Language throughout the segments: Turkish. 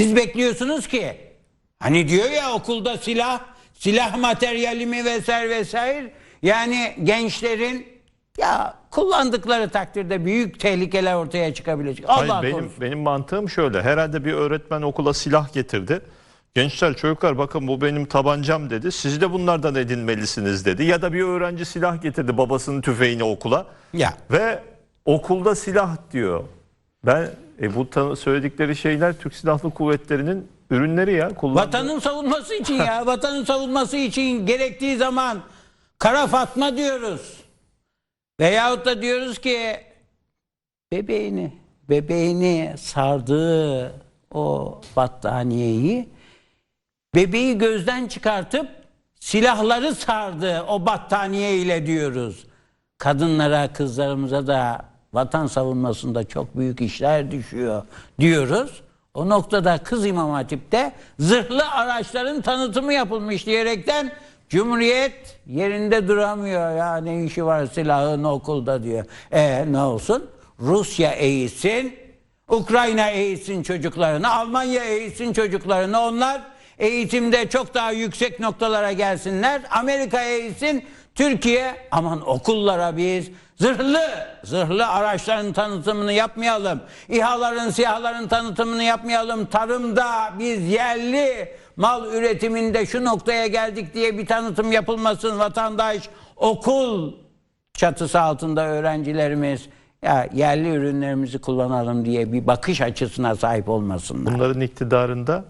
Siz bekliyorsunuz ki hani diyor ya okulda silah, silah materyali mi vesaire vesaire yani gençlerin ya kullandıkları takdirde büyük tehlikeler ortaya çıkabilecek. Allah Hayır, benim, korusun. benim mantığım şöyle. Herhalde bir öğretmen okula silah getirdi. Gençler çocuklar bakın bu benim tabancam dedi. Siz de bunlardan edinmelisiniz dedi. Ya da bir öğrenci silah getirdi babasının tüfeğini okula. Ya. Ve okulda silah diyor. Ben e, bu söyledikleri şeyler Türk Silahlı Kuvvetleri'nin ürünleri ya. Kullandığı- Vatanın savunması için ya vatanın savunması için gerektiği zaman kara fatma diyoruz. Veyahut da diyoruz ki bebeğini bebeğini sardığı o battaniyeyi bebeği gözden çıkartıp silahları sardı o battaniye ile diyoruz. Kadınlara, kızlarımıza da vatan savunmasında çok büyük işler düşüyor diyoruz. O noktada Kız İmam Hatip'te zırhlı araçların tanıtımı yapılmış diyerekten Cumhuriyet yerinde duramıyor ya ne işi var silahın okulda diyor. E ne olsun? Rusya eğitsin, Ukrayna eğitsin çocuklarını, Almanya eğitsin çocuklarını. Onlar eğitimde çok daha yüksek noktalara gelsinler. Amerika eğitsin, Türkiye aman okullara biz zırhlı, zırhlı araçların tanıtımını yapmayalım. İHA'ların, SİHA'ların tanıtımını yapmayalım. Tarımda biz yerli mal üretiminde şu noktaya geldik diye bir tanıtım yapılmasın. Vatandaş okul çatısı altında öğrencilerimiz ya yerli ürünlerimizi kullanalım diye bir bakış açısına sahip olmasınlar. Bunların iktidarında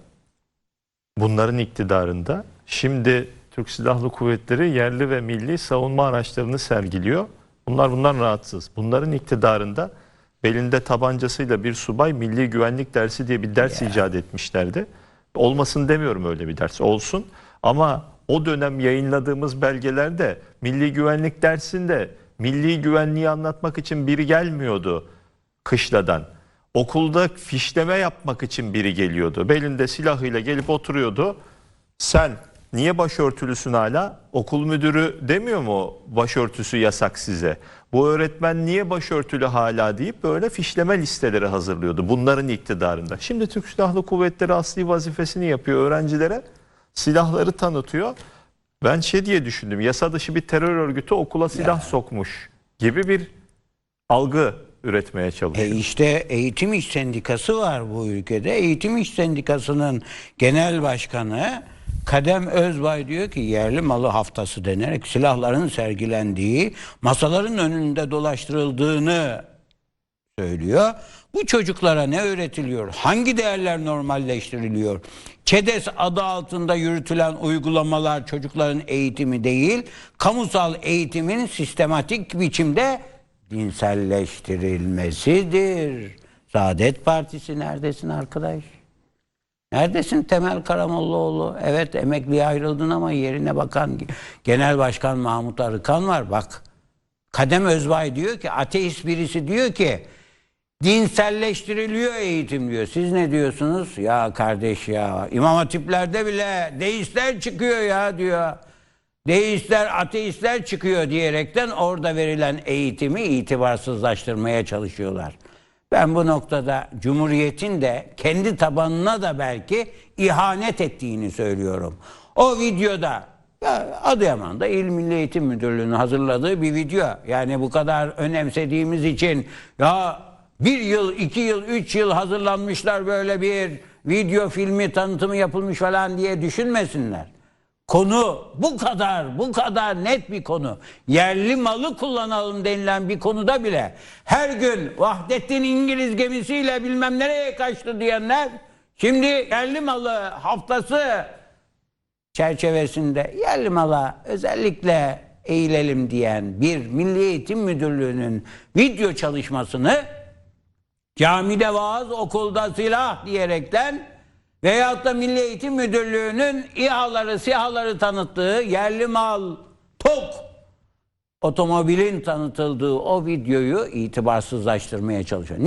bunların iktidarında şimdi Türk Silahlı Kuvvetleri yerli ve milli savunma araçlarını sergiliyor. Bunlar bundan rahatsız. Bunların iktidarında belinde tabancasıyla bir subay milli güvenlik dersi diye bir ders icat etmişlerdi. Olmasın demiyorum öyle bir ders. Olsun. Ama o dönem yayınladığımız belgelerde milli güvenlik dersinde milli güvenliği anlatmak için biri gelmiyordu kışladan. Okulda fişleme yapmak için biri geliyordu. Belinde silahıyla gelip oturuyordu. Sen niye başörtülüsün hala? Okul müdürü demiyor mu başörtüsü yasak size? Bu öğretmen niye başörtülü hala deyip böyle fişleme listeleri hazırlıyordu bunların iktidarında. Şimdi Türk Silahlı Kuvvetleri asli vazifesini yapıyor öğrencilere. Silahları tanıtıyor. Ben şey diye düşündüm. Yasa dışı bir terör örgütü okula silah sokmuş gibi bir algı üretmeye E çalışıyor. işte Eğitim İş Sendikası var bu ülkede. Eğitim İş Sendikası'nın genel başkanı Kadem Özbay diyor ki yerli malı haftası denerek silahların sergilendiği, masaların önünde dolaştırıldığını söylüyor. Bu çocuklara ne öğretiliyor? Hangi değerler normalleştiriliyor? ÇEDES adı altında yürütülen uygulamalar çocukların eğitimi değil, kamusal eğitimin sistematik biçimde dinselleştirilmesidir. Saadet Partisi neredesin arkadaş? Neredesin Temel Karamollaoğlu? Evet emekliye ayrıldın ama yerine bakan Genel Başkan Mahmut Arıkan var. Bak Kadem Özbay diyor ki ateist birisi diyor ki dinselleştiriliyor eğitim diyor. Siz ne diyorsunuz? Ya kardeş ya İmam Hatiplerde bile deistler çıkıyor ya diyor. Deistler, ateistler çıkıyor diyerekten orada verilen eğitimi itibarsızlaştırmaya çalışıyorlar. Ben bu noktada Cumhuriyet'in de kendi tabanına da belki ihanet ettiğini söylüyorum. O videoda ya Adıyaman'da İl Milli Eğitim Müdürlüğü'nün hazırladığı bir video. Yani bu kadar önemsediğimiz için ya bir yıl, iki yıl, üç yıl hazırlanmışlar böyle bir video filmi tanıtımı yapılmış falan diye düşünmesinler. Konu bu kadar, bu kadar net bir konu. Yerli malı kullanalım denilen bir konuda bile her gün Vahdettin İngiliz gemisiyle bilmem nereye kaçtı diyenler şimdi yerli malı haftası çerçevesinde yerli mala özellikle eğilelim diyen bir Milli Eğitim Müdürlüğü'nün video çalışmasını camide vaaz, okulda silah diyerekten veyahut da Milli Eğitim Müdürlüğü'nün İHA'ları, SİHA'ları tanıttığı yerli mal, tok otomobilin tanıtıldığı o videoyu itibarsızlaştırmaya çalışıyor.